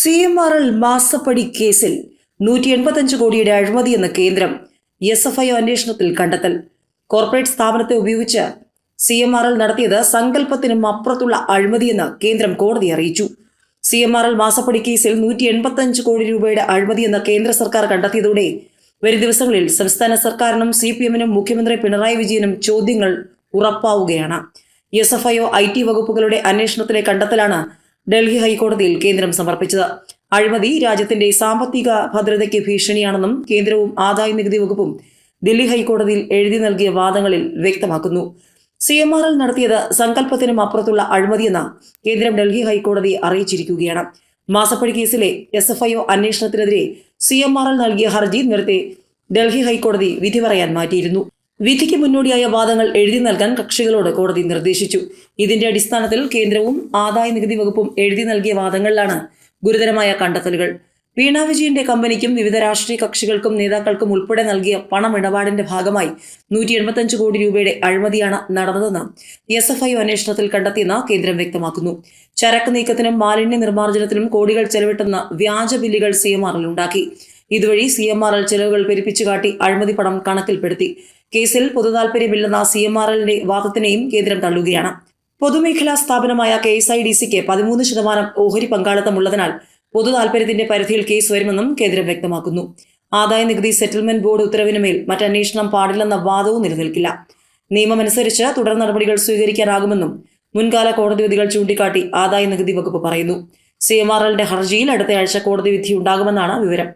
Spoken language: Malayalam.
സി എം ആർ എൽ മാസപ്പടി കേസിൽ നൂറ്റി എൺപത്തഞ്ച് കോടിയുടെ അഴിമതിയെന്ന് കേന്ദ്രം എസ് എഫ് ഐ അന്വേഷണത്തിൽ കണ്ടെത്തൽ. കോർപ്പറേറ്റ് സ്ഥാപനത്തെ ഉപയോഗിച്ച് സി എം ആർ എൽ നടത്തിയത് സങ്കല്പത്തിനും അപ്പുറത്തുള്ള അഴിമതിയെന്ന് കേന്ദ്രം കോടതി അറിയിച്ചു. സി എം ആർ എൽ മാസപ്പടി കേസിൽ നൂറ്റി എൺപത്തഞ്ച് കോടി രൂപയുടെ അഴിമതിയെന്ന് കേന്ദ്ര സർക്കാർ കണ്ടെത്തിയതോടെ വരും ദിവസങ്ങളിൽ സംസ്ഥാന സർക്കാരിനും സി പി എമ്മിനും മുഖ്യമന്ത്രി പിണറായി വിജയനും ചോദ്യങ്ങൾ ഉറപ്പാവുകയാണ്. S F I O I T വകുപ്പുകളുടെ അന്വേഷണത്തിലെ കണ്ടെത്തലാണ് ഡൽഹി ഹൈക്കോടതിയിൽ കേന്ദ്രം സമർപ്പിച്ചത്. അഴിമതി രാജ്യത്തിന്റെ സാമ്പത്തിക ഭദ്രതയ്ക്ക് ഭീഷണിയാണെന്നും കേന്ദ്രവും ആദായ നികുതി വകുപ്പും ദില്ലി ഹൈക്കോടതിയിൽ എഴുതി നൽകിയ വാദങ്ങളിൽ വ്യക്തമാക്കുന്നു. സി എം ആർ എൽ നടത്തിയത് സങ്കല്പത്തിനും അപ്പുറത്തുള്ള അഴിമതിയെന്ന് കേന്ദ്രം ഡൽഹി ഹൈക്കോടതിയെ അറിയിച്ചിരിക്കുകയാണ്. മാസപ്പടി കേസിലെ എസ് എഫ് ഐ ഒ അന്വേഷണത്തിനെതിരെ സി എം ആർ എൽ നൽകിയ ഹർജി നേരത്തെ ഡൽഹി ഹൈക്കോടതി വിധി പറയാൻ മാറ്റിയിരുന്നു. വിധിക്ക് മുന്നോടിയായ വാദങ്ങൾ എഴുതി നൽകാൻ കക്ഷികളോട് കോടതി നിർദ്ദേശിച്ചു. ഇതിന്റെ അടിസ്ഥാനത്തിൽ കേന്ദ്രവും ആദായ നികുതി വകുപ്പും എഴുതി നൽകിയ വാദങ്ങളിലാണ് ഗുരുതരമായ കണ്ടെത്തലുകൾ. വീണ വിജയന്റെ കമ്പനിക്കും വിവിധ രാഷ്ട്രീയ കക്ഷികൾക്കും നേതാക്കൾക്കും ഉൾപ്പെടെ നൽകിയ പണമിടപാടിന്റെ ഭാഗമായി നൂറ്റി എൺപത്തഞ്ച് കോടി രൂപയുടെ അഴിമതിയാണ് നടന്നതെന്ന് എസ് എഫ് ഐ അന്വേഷണത്തിൽ കണ്ടെത്തിയെന്ന് കേന്ദ്രം വ്യക്തമാക്കുന്നു. ചരക്ക് നീക്കത്തിനും മാലിന്യ നിർമ്മാർജനത്തിനും കോടികൾ ചെലവിട്ടെന്ന വ്യാജ ബില്ലുകൾ സി എം ആറിൽ ഉണ്ടാക്കി. ഇതുവഴി സി എം ആർ എൽ ചെലവുകൾ പെരുപ്പിച്ചു കാട്ടി അഴിമതി പണം കണക്കിൽപ്പെടുത്തി. കേസിൽ പൊതുതാൽപര്യമില്ലെന്ന സി എം ആർ എല്ലിന്റെ വാദത്തിനെയും കേന്ദ്രം തള്ളുകയാണ്. പൊതുമേഖലാ സ്ഥാപനമായ കെ എസ് ഐ ഡി സിക്ക് പതിമൂന്ന് ശതമാനം ഓഹരി പങ്കാളിത്തമുള്ളതിനാൽ പൊതു താൽപര്യത്തിന്റെ പരിധിയിൽ കേസ് വരുമെന്നും കേന്ദ്രം വ്യക്തമാക്കുന്നു. ആദായ നികുതി സെറ്റിൽമെന്റ് ബോർഡ് ഉത്തരവിനുമേൽ മറ്റന്വേഷണം പാടില്ലെന്ന വാദവും നിലനിൽക്കില്ല. നിയമമനുസരിച്ച് തുടർ നടപടികൾ സ്വീകരിക്കാനാകുമെന്നും മുൻകാല കോടതി വിധികൾ ചൂണ്ടിക്കാട്ടി ആദായ നികുതി വകുപ്പ് പറയുന്നു. സി എം ആർ എല്ലിന്റെ ഹർജിയിൽ അടുത്തയാഴ്ച കോടതി വിധി ഉണ്ടാകുമെന്നാണ് വിവരം.